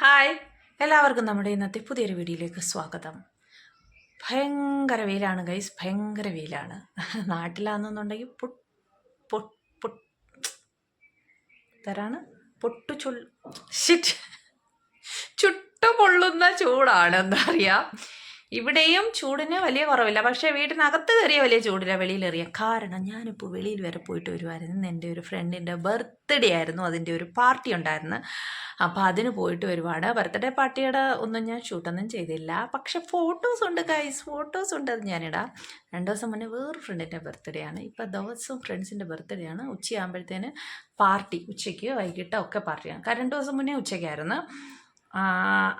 Hi. എല്ലാവർക്കും നമ്മുടെ ഇന്നത്തെ പുതിയൊരു വീഡിയോയിലേക്ക് സ്വാഗതം. ഭയങ്കര വെയിലാണ് ഗൈസ് ഭയങ്കര വെയിലാണ്. നാട്ടിലാണെന്നുണ്ടെങ്കിൽ പൊട്ട് പൊട്ട് പൊട്ട്. തരാണ് പൊട്ടു ചൊൽ ഷിറ്റ് ചുട്ടു പൊള്ളുന്ന ചൂടാണ് എന്താ പറയുക ഇവിടെയും ചൂടിന് വലിയ കുറവില്ല. പക്ഷേ വീട്ടിനകത്ത് കയറിയ വലിയ ചൂടില്ല വെളിയിലെറിയാം. കാരണം ഞാനിപ്പോൾ വെളിയിൽ വരെ പോയിട്ട് വരുമായിരുന്നു എന്റെ ഒരു ഫ്രണ്ടിന്റെ ബർത്ത്ഡേ ആയിരുന്നു. അതിന്റെ ഒരു പാർട്ടി ഉണ്ടായിരുന്നു. അപ്പോൾ അതിന് പോയിട്ട് ഒരുപാട് ബർത്ത്ഡേ പാർട്ടിയുടെ ഒന്നും ഞാൻ ഷൂട്ടൊന്നും ചെയ്തില്ല. പക്ഷേ ഫോട്ടോസ് ഉണ്ട് ഗൈസ് ഫോട്ടോസ് ഉണ്ട് അത് ഞാനിടാം. രണ്ട് ദിവസം മുന്നേ വേറൊരു ഫ്രണ്ടിന്റെ ബർത്ത്ഡേ ആണ്. ഇപ്പോൾ ദിവസവും ഫ്രണ്ട്സിന്റെ ബർത്ത്ഡേ ആണ്. ഉച്ചയാകുമ്പോഴത്തേന് പാർട്ടി ഉച്ചയ്ക്ക് വൈകിട്ട് ഒക്കെ പാർട്ടിയാണ്. കാരണം രണ്ട് ദിവസം മുന്നേ ഉച്ചയ്ക്കായിരുന്നു.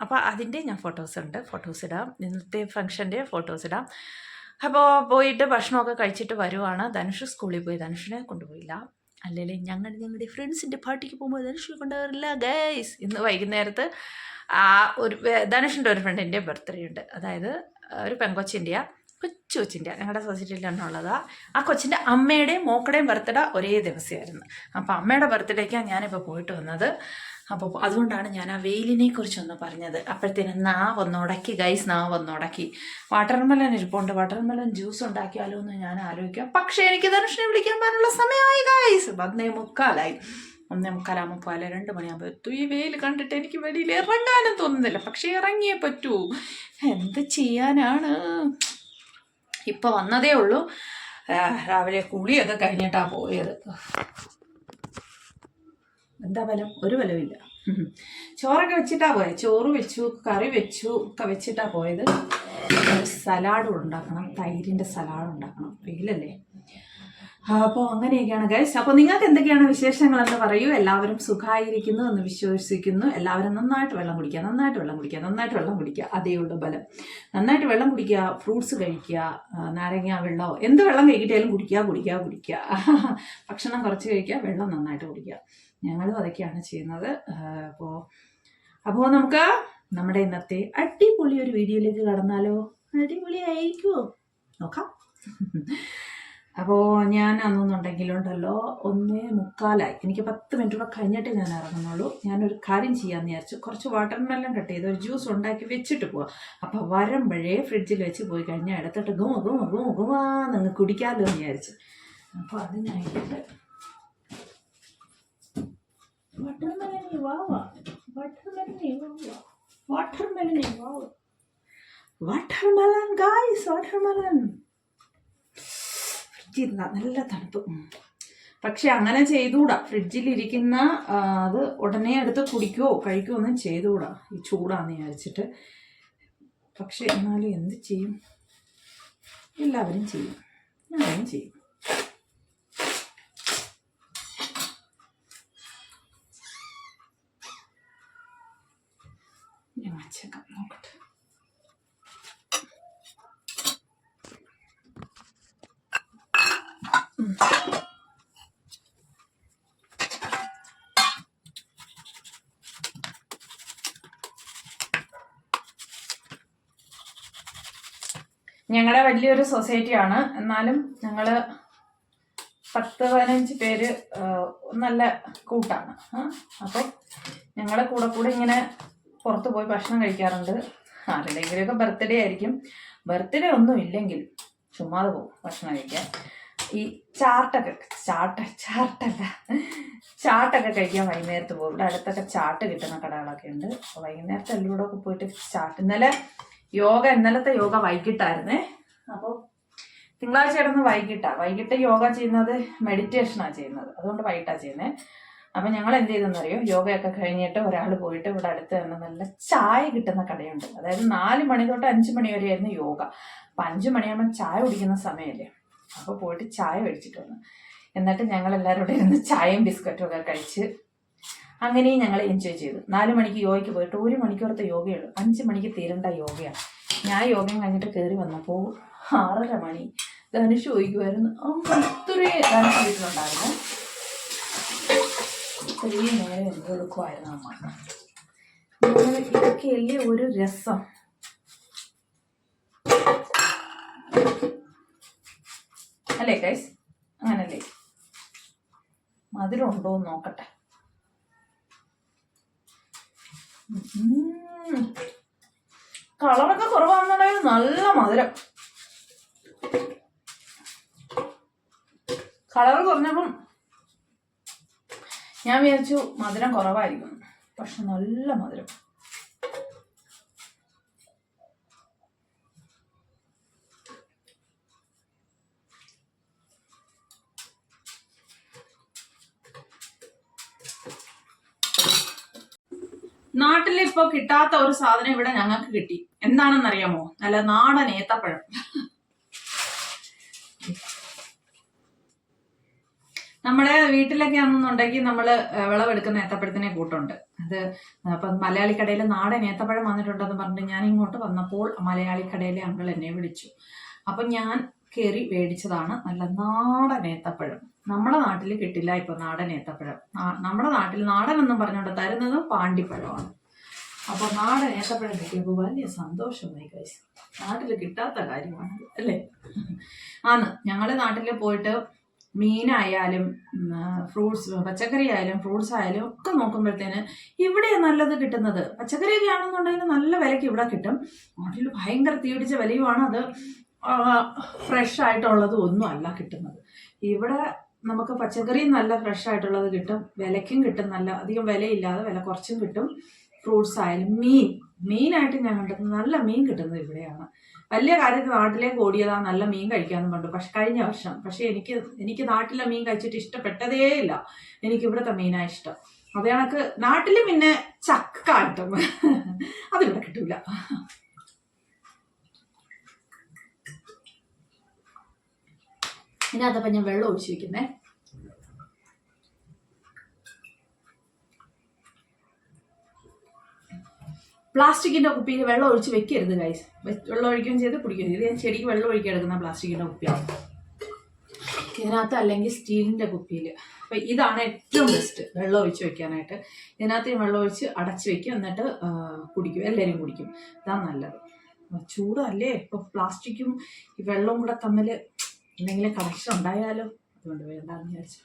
അപ്പോൾ അതിന്റെ ഞാൻ ഫോട്ടോസ് ഉണ്ട്. ഫോട്ടോസ് ഇടാം. ഇന്നത്തെ ഫംഗ്ഷന്റെ ഫോട്ടോസ് ഇടാം. അപ്പോൾ പോയിട്ട് ഭക്ഷണമൊക്കെ കഴിച്ചിട്ട് വരുവാണ്. ധനുഷ് സ്കൂളിൽ പോയി. ധനുഷിനെ കൊണ്ടുപോയില്ല. അല്ലെങ്കിൽ ഞങ്ങൾ ഞങ്ങളുടെ ഫ്രണ്ട്സിന്റെ പാർട്ടിക്ക് പോകുമ്പോൾ ധനുഷിനെ കൊണ്ടുപോകാറില്ല ഗൈസ് ഇന്ന് വൈകുന്നേരത്ത് ആ ഒരു ധനുഷിന്റെ ഒരു ഫ്രണ്ടിന്റെ ബർത്ത്ഡേ ഉണ്ട്. അതായത് ഒരു പെങ്കൊച്ചിന്റെയാ കൊച്ചു കൊച്ചിന്റെ ഞങ്ങളുടെ സൊസൈറ്റിയിലാണ് ഉള്ളത് ആ കൊച്ചിന്റെ അമ്മയുടെയും മോക്കടേയും ബർത്ത്ഡേ ഒരേ ദിവസമായിരുന്നു. അപ്പോൾ അമ്മയുടെ ബർത്ത്ഡേക്കാണ് ഞാനിപ്പോൾ പോയിട്ട് വന്നത്. അപ്പോൾ അതുകൊണ്ടാണ് ഞാൻ ആ വെയിലിനെ കുറിച്ചൊന്ന് പറഞ്ഞത്. അപ്പോഴത്തേനും നാവ് ഒന്ന് ഗൈസ് നാവ് ഒന്ന് വാട്ടർമെലൻ ഇരിപ്പുണ്ട്. വാട്ടർമെലൻ ജ്യൂസ് ഉണ്ടാക്കിയാലോ എന്ന് ഞാൻ ആലോചിക്കാം പക്ഷേ എനിക്ക് ധനുഷിനെ വിളിക്കാൻ പോകാനുള്ള സമയമായി ഗൈസ് വന്നേ മുക്കാലായി. ഒന്നേ മുക്കാലാകുമ്പോൾ പോലെ രണ്ട് മണിയാകുമ്പോൾ ഈ വെയിൽ കണ്ടിട്ട് എനിക്ക് വെളിയിൽ ഇറങ്ങാനും തോന്നുന്നില്ല. പക്ഷേ ഇറങ്ങിയേ പറ്റൂ. എന്ത് ചെയ്യാനാണ്? ഇപ്പോൾ വന്നതേ ഉള്ളൂ. രാവിലെ കുളിയൊക്കെ കഴിഞ്ഞിട്ടാണ് പോയത്. എന്താ ബലം? ഒരു ബലമില്ല. ചോറൊക്കെ വെച്ചിട്ടാ പോയത് ചോറ് വെച്ചു കറി വെച്ചു ഒക്കെ വെച്ചിട്ടാ പോയത്. സലാഡ് ഉണ്ടാക്കണം തൈരിന്റെ സലാഡ് ഉണ്ടാക്കണം. വെയിലല്ലേ? അപ്പോൾ അങ്ങനെയൊക്കെയാണ് ഗൈസ് അപ്പോൾ നിങ്ങൾക്ക് എന്തൊക്കെയാണ് വിശേഷങ്ങളെന്ന് പറയൂ. എല്ലാവരും സുഖമായിരിക്കുന്നു എന്ന് വിശ്വസിക്കുന്നു. എല്ലാവരും നന്നായിട്ട് വെള്ളം കുടിക്കുക നന്നായിട്ട് വെള്ളം കുടിക്കുക നന്നായിട്ട് വെള്ളം കുടിക്കുക. അതേ ഉള്ളൂ ബലം. നന്നായിട്ട് വെള്ളം കുടിക്കുക ഫ്രൂട്ട്സ് കഴിക്കുക നാരങ്ങ വെള്ളമോ എന്ത് വെള്ളം കഴിക്കിട്ടാലും കുടിക്കുക കുടിക്കുക കുടിക്കുക. ഭക്ഷണം കുറച്ച് കഴിക്കുക വെള്ളം നന്നായിട്ട് കുടിക്കുക. ഞങ്ങളും അതൊക്കെയാണ് ചെയ്യുന്നത്. അപ്പോൾ അപ്പോൾ നമുക്ക് നമ്മുടെ ഇന്നത്തെ അടിപൊളി ഒരു വീഡിയോയിലേക്ക് കടന്നാലോ? അടിപൊളി ആയിരിക്കുമോ നോക്കാം. അപ്പോൾ ഞാൻ അന്നെന്നുണ്ടെങ്കിലുണ്ടല്ലോ ഒന്നേ മുക്കാലായി. എനിക്ക് പത്ത് മിനിറ്റ് കൂടെ കഴിഞ്ഞിട്ട് ഞാൻ ഇറങ്ങുന്നുള്ളൂ. ഞാനൊരു കാര്യം ചെയ്യാമെന്ന് വിചാരിച്ചു. കുറച്ച് വാട്ടർ മെല്ലം കട്ട് ചെയ്ത് ഒരു ജ്യൂസ് ഉണ്ടാക്കി വെച്ചിട്ട് പോവാം. അപ്പോൾ വരുമ്പോഴേ ഫ്രിഡ്ജിൽ വെച്ച് പോയി കഴിഞ്ഞാൽ എടുത്തിട്ട് ഗുമ ഗുമ ഗുമ ഗുമാ നിങ്ങൾ കുടിക്കാമല്ലോ എന്ന് വിചാരിച്ചു അപ്പോൾ അതിനായിട്ട് വാട്ടർമെലനെ വാവ വാട്ടർമെലനെ വാവ വാട്ടർമെലനെ വാവ വാട്ടർമെലൻ ഗായ്സ് വാട്ടർമെലൻ ഫ്രിഡ്ജിൽ നല്ല തണുപ്പ്. പക്ഷെ അങ്ങനെ ചെയ്തുകൂടാ. ഫ്രിഡ്ജിലിരിക്കുന്ന അത് ഉടനെ എടുത്ത് കുടിക്കുവോ കഴിക്കുവോ ഒന്നും ചെയ്തുകൂടാ. ഈ ചൂടാന്ന് വിചാരിച്ചിട്ട്. പക്ഷെ എന്നാലും എന്ത് ചെയ്യും? എല്ലാവരും ചെയ്യും. ഞാനും ചെയ്യും. ഞാൻ വച്ചേക്കാം നോക്കട്ടെ ഞങ്ങളുടെ വലിയൊരു സൊസൈറ്റിയാണ്. എന്നാലും ഞങ്ങൾ പത്ത് പതിനഞ്ച് പേര് നല്ല കൂട്ടാണ്. അപ്പോൾ ഞങ്ങളുടെ കൂടെ കൂടെ ഇങ്ങനെ പുറത്ത് പോയി ഭക്ഷണം കഴിക്കാറുണ്ട്. ആരുടെയെങ്കിലുമൊക്കെ ബർത്ത്ഡേ ആയിരിക്കും. ബർത്ത്ഡേ ഒന്നും ഇല്ലെങ്കിൽ ചുമ്മാതെ പോകും ഭക്ഷണം കഴിക്കാൻ. ഈ ചാട്ടൊക്കെ ചാട്ട ചാട്ടല്ല ചാട്ടൊക്കെ കഴിക്കാൻ വൈകുന്നേരത്ത് പോകും. ഇവിടെ അടുത്തൊക്കെ ചാട്ട് കിട്ടുന്ന കടകളൊക്കെ ഉണ്ട്. അപ്പോൾ വൈകുന്നേരത്തെ എല്ലൂടെ ഒക്കെ പോയിട്ട് ചാട്ട് ഇന്നലെ യോഗ ഇന്നലത്തെ യോഗ വൈകിട്ടായിരുന്നേ. അപ്പോൾ തിങ്കളാഴ്ച കിടന്ന് വൈകിട്ടാണ് വൈകിട്ട് യോഗ ചെയ്യുന്നത് മെഡിറ്റേഷനാണ് ചെയ്യുന്നത്. അതുകൊണ്ട് വൈകിട്ടാണ് ചെയ്യുന്നത് അപ്പം ഞങ്ങൾ എന്ത് ചെയ്തെന്നറിയോ യോഗയൊക്കെ കഴിഞ്ഞിട്ട് ഒരാൾ പോയിട്ട് ഇവിടെ അടുത്ത് തന്നെ നല്ല ചായ കിട്ടുന്ന കടയുണ്ട്. അതായത് നാല് മണി തൊട്ട് അഞ്ച് മണി വരെയായിരുന്നു യോഗ. അപ്പം അഞ്ച് മണിയാകുമ്പോൾ ചായ കുടിക്കുന്ന സമയമല്ലേ അപ്പോൾ പോയിട്ട് ചായ മേടിച്ചിട്ട് വന്നു. എന്നിട്ട് ഞങ്ങൾ എല്ലാവരും ഇവിടെ ഇരുന്ന് ചായയും ബിസ്ക്കറ്റും ഒക്കെ കഴിച്ച് അങ്ങനെയും ഞങ്ങൾ എൻജോയ് ചെയ്തു. നാല് മണിക്ക് യോഗയ്ക്ക് പോയിട്ട് ഒരു മണിക്കൂറത്തെ യോഗയുള്ളൂ അഞ്ച് മണിക്ക് തീരേണ്ട യോഗയാണ്. ഞാൻ യോഗം കഴിഞ്ഞിട്ട് കയറി വന്നപ്പോൾ ആറര മണി. ധനുഷ് ചോദിക്കുമായിരുന്നു ഇത്രയും ധനുഷ് വീട്ടിലുണ്ടായിരുന്നു? ഇത്രയും നേരം എന്ത് കൊടുക്കുമായിരുന്നു അമ്മ. ഇതൊക്കെ ഇതൊക്കെയല്ലേ ഒരു രസം. അല്ലേ കൈസ് അങ്ങനല്ലേ? മധുരം ഉണ്ടോ എന്ന് നോക്കട്ടെ. കളറൊക്കെ കുറവാണെന്നുണ്ടെങ്കിൽ നല്ല മധുരം. കളർ കുറഞ്ഞപ്പം ഞാൻ വിചാരിച്ചു മധുരം കുറവായിരിക്കും. പക്ഷെ നല്ല മധുരം. നാട്ടിൽ കിട്ടാത്ത ഒരു സാധനം ഇവിടെ ഞങ്ങൾക്ക് കിട്ടി. എന്താണെന്നറിയാമോ? നല്ല നാടൻ ഏത്തപ്പഴം. വീട്ടിലൊക്കെ ആണെന്നുണ്ടെങ്കിൽ നമ്മൾ വിളവെടുക്കുന്ന ഏത്തപ്പഴത്തിനെ കൂട്ടുണ്ട്. അത് അപ്പം മലയാളി കടയിൽ നാടൻ ഏത്തപ്പഴം വന്നിട്ടുണ്ടെന്ന് പറഞ്ഞിട്ട് ഞാൻ ഇങ്ങോട്ട് വന്നപ്പോൾ മലയാളി കടയിലെ എന്നെ വിളിച്ചു. അപ്പം ഞാൻ കയറി മേടിച്ചതാണ് നല്ല നാടൻ ഏത്തപ്പഴം. നമ്മുടെ നാട്ടിൽ കിട്ടില്ല ഇപ്പൊ നാടൻ ഏത്തപ്പഴം. നമ്മുടെ നാട്ടിൽ നാടൻ എന്നും പറഞ്ഞുകൊണ്ട് തരുന്നത് പാണ്ടിപ്പഴമാണ്. അപ്പൊ നാടൻ ഏത്തപ്പഴം കിട്ടിയപ്പോൾ വലിയ സന്തോഷമായി കഴിച്ചു നാട്ടിൽ കിട്ടാത്ത കാര്യമാണ് അല്ലേ? ആന്ന് ഞങ്ങളുടെ നാട്ടിൽ പോയിട്ട് മീനായാലും ഫ്രൂട്ട്സ് പച്ചക്കറി ആയാലും ഫ്രൂട്ട്സ് ആയാലും ഒക്കെ നോക്കുമ്പോഴത്തേന് ഇവിടെ നല്ലത് കിട്ടുന്നത്. പച്ചക്കറിയൊക്കെ ആണെന്നുണ്ടെങ്കിൽ നല്ല വിലയ്ക്ക് ഇവിടെ കിട്ടും. നാട്ടിൽ ഭയങ്കര തീപിടിച്ച വിലയുമാണ് അത് ഫ്രഷ് ആയിട്ടുള്ളത് ഒന്നും അല്ല കിട്ടുന്നത്. ഇവിടെ നമുക്ക് പച്ചക്കറിയും നല്ല ഫ്രഷ് ആയിട്ടുള്ളത് കിട്ടും. വിലയ്ക്കും കിട്ടും. നല്ല അധികം വിലയില്ലാതെ വില കുറച്ചും കിട്ടും. ഫ്രൂട്ട്സ് ആയാലും മീൻ. മീനായിട്ട് ഞാൻ കണ്ടെത്തുന്നത് നല്ല മീൻ കിട്ടുന്നത് ഇവിടെയാണ്. വലിയ കാര്യത്തിൽ നാട്ടിലേക്ക് ഓടിയതാ നല്ല മീൻ കഴിക്കാമെന്ന് കണ്ടു പക്ഷെ കഴിഞ്ഞ വർഷം. പക്ഷെ എനിക്ക് എനിക്ക് നാട്ടിലെ മീൻ കഴിച്ചിട്ട് ഇഷ്ടപ്പെട്ടതേ ഇല്ല. എനിക്ക് ഇവിടുത്തെ മീനാ ഇഷ്ടം. അത് കണക്ക് നാട്ടിൽ പിന്നെ ചക്ക കിട്ടും. അതിവിടെ കിട്ടൂല. ഇതിനകത്തപ്പം ഞാൻ വെള്ളം ഒഴിച്ചു വെക്കുന്നേ. പ്ലാസ്റ്റിക്കിന്റെ കുപ്പിയിൽ വെള്ളം ഒഴിച്ച് വെക്കരുത് ഗൈസ് വെള്ളം ഒഴിക്കുകയും ചെയ്ത് കുടിക്കുകയും ചെയ്ത്. ഞാൻ ചെടിക്ക് വെള്ളം ഒഴിക്കാൻ എടുക്കുന്ന പ്ലാസ്റ്റിക്കിന്റെ കുപ്പിയാണ്. ഇതിനകത്ത് അല്ലെങ്കിൽ സ്റ്റീലിന്റെ കുപ്പിയിൽ. അപ്പം ഇതാണ് ഏറ്റവും ബെസ്റ്റ് വെള്ളം ഒഴിച്ച് വെക്കാനായിട്ട്. ഇതിനകത്ത് വെള്ളം ഒഴിച്ച് അടച്ച് വെക്കും എന്നിട്ട് കുടിക്കും. എല്ലാവരും കുടിക്കും. ഇതാണ് നല്ലത്. ചൂടല്ലേ? ഇപ്പം പ്ലാസ്റ്റിക്കും ഈ വെള്ളവും കൂടെ തമ്മിൽ എന്തെങ്കിലും കണക്ഷൻ ഉണ്ടായാലോ? അതുകൊണ്ട് വേണ്ടാന്ന് വിചാരിച്ചു.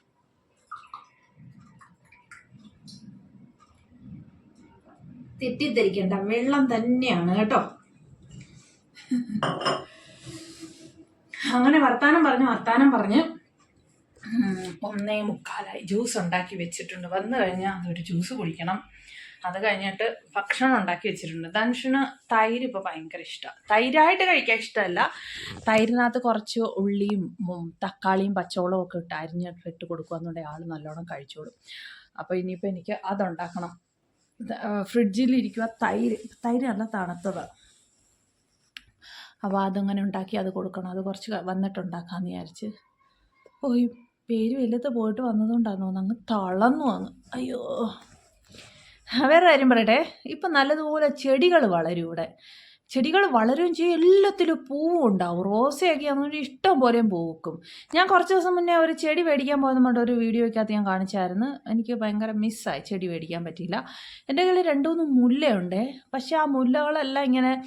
തെറ്റിദ്ധരിക്കണ്ട. വെള്ളം തന്നെയാണ് കേട്ടോ. അങ്ങനെ വർത്താനം പറഞ്ഞ് വർത്താനം പറഞ്ഞ് ഒന്നേ മുക്കാലായി. ജ്യൂസ് ഉണ്ടാക്കി വെച്ചിട്ടുണ്ട്. വന്നു കഴിഞ്ഞാൽ അതൊരു ജ്യൂസ് കുടിക്കണം. അത് കഴിഞ്ഞിട്ട് ഭക്ഷണം ഉണ്ടാക്കി വെച്ചിട്ടുണ്ട്. ധനുഷിന് തൈര് ഇപ്പോൾ ഭയങ്കര ഇഷ്ടമാണ് തൈരായിട്ട് കഴിക്കാൻ ഇഷ്ടമല്ല. തൈരിനകത്ത് കുറച്ച് ഉള്ളിയും തക്കാളിയും പച്ചവളവും ഒക്കെ ഇട്ട് അരിഞ്ഞിട്ട് ഇട്ട് കൊടുക്കുകയെന്നുണ്ടെങ്കിൽ ആൾ നല്ലോണം കഴിച്ചോളും. അപ്പോൾ ഇനിയിപ്പോൾ എനിക്ക് അതുണ്ടാക്കണം. ഫ്രിഡ്ജിലിരിക്കുക തൈര്. തൈര് നല്ല തണുത്തത്. അപ്പോൾ അതങ്ങനെ ഉണ്ടാക്കി അത് കൊടുക്കണം. അത് കുറച്ച് വന്നിട്ടുണ്ടാക്കാമെന്ന് വിചാരിച്ച്. ഓ ഈ പേര് വലുത് പോയിട്ട് വന്നതുകൊണ്ടാണ് തോന്നുന്നു അങ്ങ് തളർന്നു വന്നു അയ്യോ. വേറെ കാര്യം പറയട്ടെ. ഇപ്പം നല്ലതുപോലെ ചെടികൾ വളരും ഇവിടെ. ചെടികൾ വളരുകയും ചെയ്യും. എല്ലാത്തിലും പൂവും ഉണ്ടാവും. റോസയൊക്കെ ആണെങ്കിൽ ഇഷ്ടം പോലെയും പൂക്കും. ഞാൻ കുറച്ച് ദിവസം മുന്നേ ഒരു ചെടി മേടിക്കാൻ പോകുന്ന ഒരു വീഡിയോയ്ക്കകത്ത് ഞാൻ കാണിച്ചായിരുന്നു. എനിക്ക് ഭയങ്കര മിസ്സായി ചെടി മേടിക്കാൻ പറ്റിയില്ല. എന്റെ കയ്യിൽ രണ്ട് മൂന്ന് മുല്ലയുണ്ടേ. പക്ഷെ ആ മുല്ലകളെല്ലാം ഇങ്ങനെ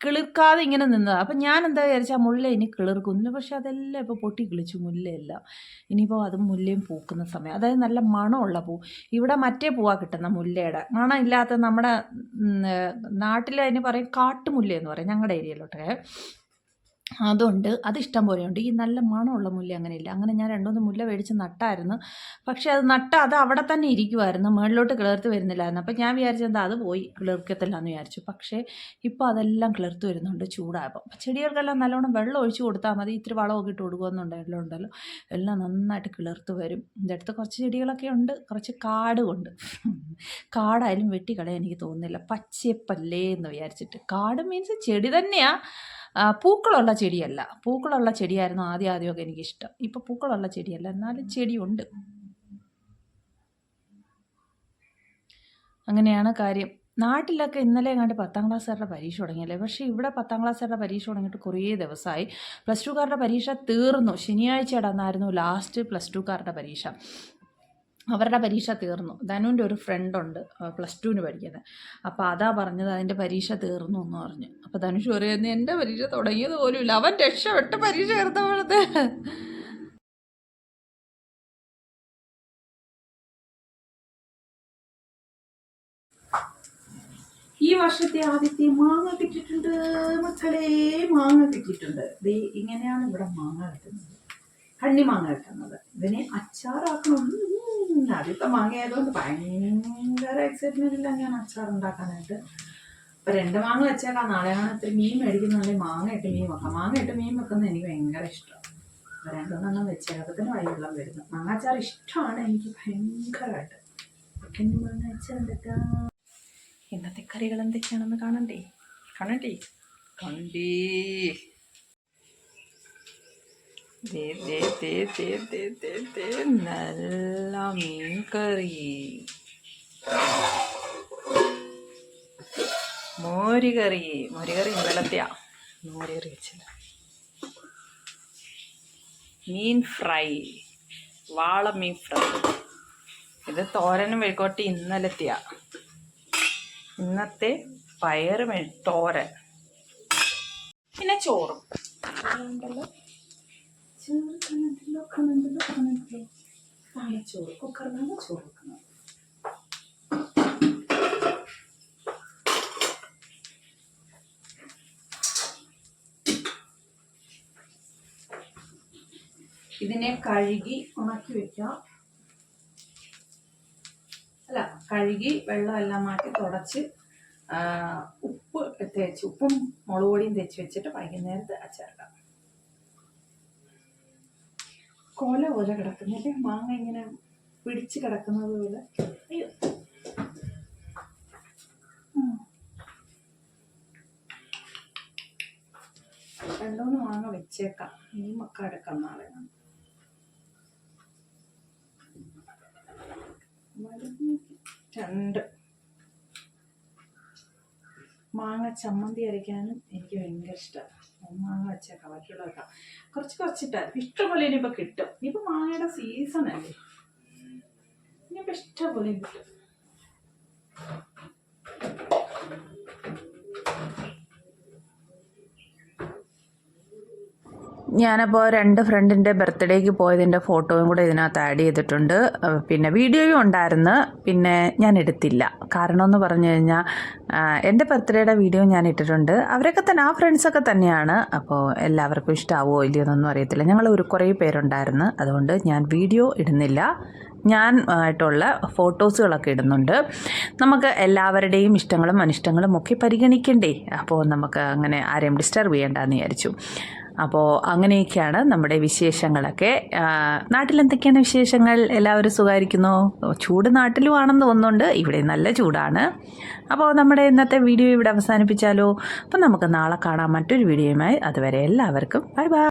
കിളിർക്കാതെ ഇങ്ങനെ നിന്നതാണ് അപ്പം ഞാൻ എന്താ വിചാരിച്ചാൽ മുല്ല ഇനി കിളിർക്കുന്നില്ല. പക്ഷെ അതെല്ലാം ഇപ്പോൾ പൊട്ടി കിളിച്ചു മുല്ലയെല്ലാം. ഇനിയിപ്പോൾ അതും മുല്ലയും പൂക്കുന്ന സമയം. അതായത് നല്ല മണമുള്ള പൂ. ഇവിടെ മറ്റേ പൂവാ കിട്ടുന്ന മുല്ലയുടെ. മണം ഇല്ലാത്ത നമ്മുടെ നാട്ടിൽ അതിന് പറയും കാട്ടുമുല്ല എന്ന് പറയും ഞങ്ങളുടെ ഏരിയയിലോട്ടൊക്കെ അതുണ്ട്. അത് ഇഷ്ടം പോലെയുണ്ട്. ഈ നല്ല മണമുള്ള മുല്ല അങ്ങനെയില്ല. അങ്ങനെ ഞാൻ രണ്ടുമൂന്ന് മുല്ല മേടിച്ച് നട്ടായിരുന്നു. പക്ഷേ അത് നട്ട അത് അവിടെ തന്നെ ഇരിക്കുമായിരുന്നു മുകളിലോട്ട് കിളിർത്ത് വരുന്നില്ലായിരുന്നു. അപ്പം ഞാൻ വിചാരിച്ചത് അത് പോയി കിളിർക്കത്തില്ല എന്ന് വിചാരിച്ചു. പക്ഷേ ഇപ്പോൾ അതെല്ലാം കിളിർത്ത് വരുന്നുണ്ട് ചൂടായപ്പോൾ അപ്പം ചെടികൾക്കെല്ലാം നല്ലോണം വെള്ളം ഒഴിച്ചു കൊടുത്താൽ മതി. ഇത്തിരി വളമൊക്കെ ഇട്ട് കൊടുക്കുന്നുണ്ടല്ലോ ഉണ്ടല്ലോ. എല്ലാം നന്നായിട്ട് കിളിർത്ത് വരും. എന്റെ അടുത്ത് കുറച്ച് ചെടികളൊക്കെ ഉണ്ട്. കുറച്ച് കാടുമുണ്ട്. കാടായാലും വെട്ടിക്കളയാൻ എനിക്ക് തോന്നുന്നില്ല. പച്ചയപ്പല്ലേ എന്ന് വിചാരിച്ചിട്ട്. കാട് മീൻസ് ചെടി തന്നെയാണ് പൂക്കളുള്ള ചെടിയല്ല. പൂക്കളുള്ള ചെടിയായിരുന്നു ആദ്യം ആദ്യമൊക്കെ എനിക്കിഷ്ടം. ഇപ്പം പൂക്കളുള്ള ചെടിയല്ല. എന്നാലും ചെടിയുണ്ട്. അങ്ങനെയാണ് കാര്യം. നാട്ടിലൊക്കെ ഇന്നലെ എങ്ങാണ്ട് പത്താം ക്ലാസ്സുകാരുടെ പരീക്ഷ തുടങ്ങിയല്ലേ? പക്ഷേ ഇവിടെ പത്താം ക്ലാസ്സുകാരുടെ പരീക്ഷ തുടങ്ങിയിട്ട് കുറേ ദിവസമായി. പ്ലസ് ടുക്കാരുടെ പരീക്ഷ തീർന്നു. ശനിയാഴ്ച ഇടന്നായിരുന്നു ലാസ്റ്റ് പ്ലസ് ടുക്കാരുടെ പരീക്ഷ. അവരുടെ പരീക്ഷ തീർന്നു. ധനുവിന്റെ ഒരു ഫ്രണ്ടുണ്ട് പ്ലസ് ടുവിന് പഠിക്കുന്നത്. അപ്പോൾ അതാ പറഞ്ഞത് അതിന്റെ പരീക്ഷ തീർന്നു എന്ന് പറഞ്ഞു. അപ്പോൾ ധനുഷ് പറയുന്നത് എന്റെ പരീക്ഷ തുടങ്ങിയത് പോലും ഇല്ല. അവൻ രക്ഷപ്പെട്ട് പരീക്ഷ തീർന്നപ്പോഴത്തെ ഈ വർഷത്തെ ആദ്യത്തെ മാങ്ങ കിട്ടിയിട്ടുണ്ട് മക്കളെ മാങ്ങ കിട്ടിയിട്ടുണ്ട്. ദേ ഇങ്ങനെയാണ് ഇവിടെ മാങ്ങ കിട്ടുന്നത്. കണ്ണിമാങ്ങ കിട്ടുന്നത്. ഇതിനെ അച്ചാറാക്കണം. ആദ്യത്തെ മാങ്ങ ആയതുകൊണ്ട് ഭയങ്കര എക്സൈറ്റ്മെന്റില്ല ഞാൻ അച്ചാർ ഉണ്ടാക്കാനായിട്ട്. അപ്പൊ രണ്ട് മാങ്ങ വെച്ചേക്കാം. നാളെയാണ് ഇത്തിരി മീൻ മേടിക്കുന്നുണ്ടെങ്കിൽ മാങ്ങ ഇട്ട് മീൻ വെക്കാം. മാങ്ങ ഇട്ട് മീൻ വെക്കുന്നത് എനിക്ക് ഭയങ്കര ഇഷ്ടം. രണ്ടെണ്ണം വെച്ചേക്കത്തിന് വൈകുള്ള വരുന്നു. മാങ്ങാച്ചാർ ഇഷ്ടമാണ് എനിക്ക് ഭയങ്കരമായിട്ട്. ഇന്നത്തെ കറികൾ എന്തൊക്കെയാണെന്ന് കാണണ്ടേ? കാണണ്ടേ? കണ്ടേ. നല്ല മീൻ കറി മോര് കറി മോര് കറി ഇന്നലത്തെയാ മോര് കറി വെച്ചില്ല. മീൻ ഫ്രൈ. വാള മീൻ ഫ്രൈ. ഇത് തോരനും വെഴുക്കോട്ടി ഇന്നലത്തെയാ. ഇന്നത്തെ പയറ് തോരൻ. പിന്നെ ചോറും. ഉണ്ടല്ലോ ചോറ് കണണ്ടല്ലോ കണണ്ടല്ലോ കണണ്ടല്ലോ നാളെ ചോറ് കുക്കറിലാണ് ചോറ് വെക്കുന്നത് ഇതിനെ കഴുകി ഉണക്കി വെക്കാം. അല്ല കഴുകി വെള്ളമെല്ലാം മാറ്റി തുടച്ച് ഉപ്പ് തേച്ച് ഉപ്പും മുളക് പൊടിയും തേച്ച് വെച്ചിട്ട് വൈകുന്നേരത്ത് അച്ചാറിടാം. കൊല പോലെ കിടക്കുന്നില്ലേ മാങ്ങ ഇങ്ങനെ പിടിച്ച് കിടക്കുന്നത് പോലെ. അയ്യോ. രണ്ടൂന്ന് മാങ്ങ വെച്ചേക്കാം. ഈ മക്ക എടുക്കാം നാളെ രണ്ട്. മാങ്ങ ചമ്മന്തി അരയ്ക്കാനും എനിക്ക് ഭയങ്കര ഇഷ്ടമാണ് മാങ്ങ വെച്ചേക്കാം ബാക്കിയുള്ള വെക്കാം കുറച്ച് കുറച്ചിട്ട് ഇഷ്ടംപോലെ ഇനിയിപ്പോൾ കിട്ടും. ഇനിയിപ്പോൾ മാങ്ങയുടെ സീസൺ അല്ലേ? ഇനിയിപ്പോൾ ഇഷ്ടംപോലെ കിട്ടും. ഞാനപ്പോൾ രണ്ട് ഫ്രണ്ടിന്റെ ബർത്ത്ഡേക്ക് പോയതിന്റെ ഫോട്ടോയും കൂടെ ഇതിനകത്ത് ആഡ് ചെയ്തിട്ടുണ്ട്. പിന്നെ വീഡിയോയും ഉണ്ടായിരുന്നു. പിന്നെ ഞാൻ എടുത്തില്ല. കാരണം എന്ന് പറഞ്ഞു കഴിഞ്ഞാൽ എന്റെ ബർത്ത്ഡേയുടെ വീഡിയോ ഞാൻ ഇട്ടിട്ടുണ്ട്. അവരൊക്കെ തന്നെ ആ ഫ്രണ്ട്സൊക്കെ തന്നെയാണ്. അപ്പോൾ എല്ലാവർക്കും ഇഷ്ടമാവോ ഇല്ലയോ എന്നൊന്നും അറിയത്തില്ല. ഞങ്ങൾ ഒരു കുറേ പേരുണ്ടായിരുന്നു. അതുകൊണ്ട് ഞാൻ വീഡിയോ ഇടുന്നില്ല. ഞാൻ ആയിട്ടുള്ള ഫോട്ടോസുകളൊക്കെ ഇടുന്നുണ്ട്. നമുക്ക് എല്ലാവരുടെയും ഇഷ്ടങ്ങളും അനിഷ്ടങ്ങളും ഒക്കെ പരിഗണിക്കണ്ടേ? അപ്പോൾ നമുക്ക് അങ്ങനെ ആരെയും ഡിസ്റ്റർബ് ചെയ്യേണ്ടെന്ന് വിചാരിച്ചു. അപ്പോൾ അങ്ങനെയൊക്കെയാണ് നമ്മുടെ വിശേഷങ്ങളൊക്കെ. നാട്ടിൽ എന്തൊക്കെയാണ് വിശേഷങ്ങൾ? എല്ലാവരും സുഖമായിരിക്കുന്നു? ചൂട് നാട്ടിലും ആണെന്ന് തോന്നുന്നുണ്ട്. ഇവിടെ നല്ല ചൂടാണ്. അപ്പോൾ നമ്മുടെ ഇന്നത്തെ വീഡിയോ ഇവിടെ അവസാനിപ്പിച്ചാലോ. അപ്പം നമുക്ക് നാളെ കാണാം മറ്റൊരു വീഡിയോയുമായി. അതുവരെ എല്ലാവർക്കും ബൈ ബൈ.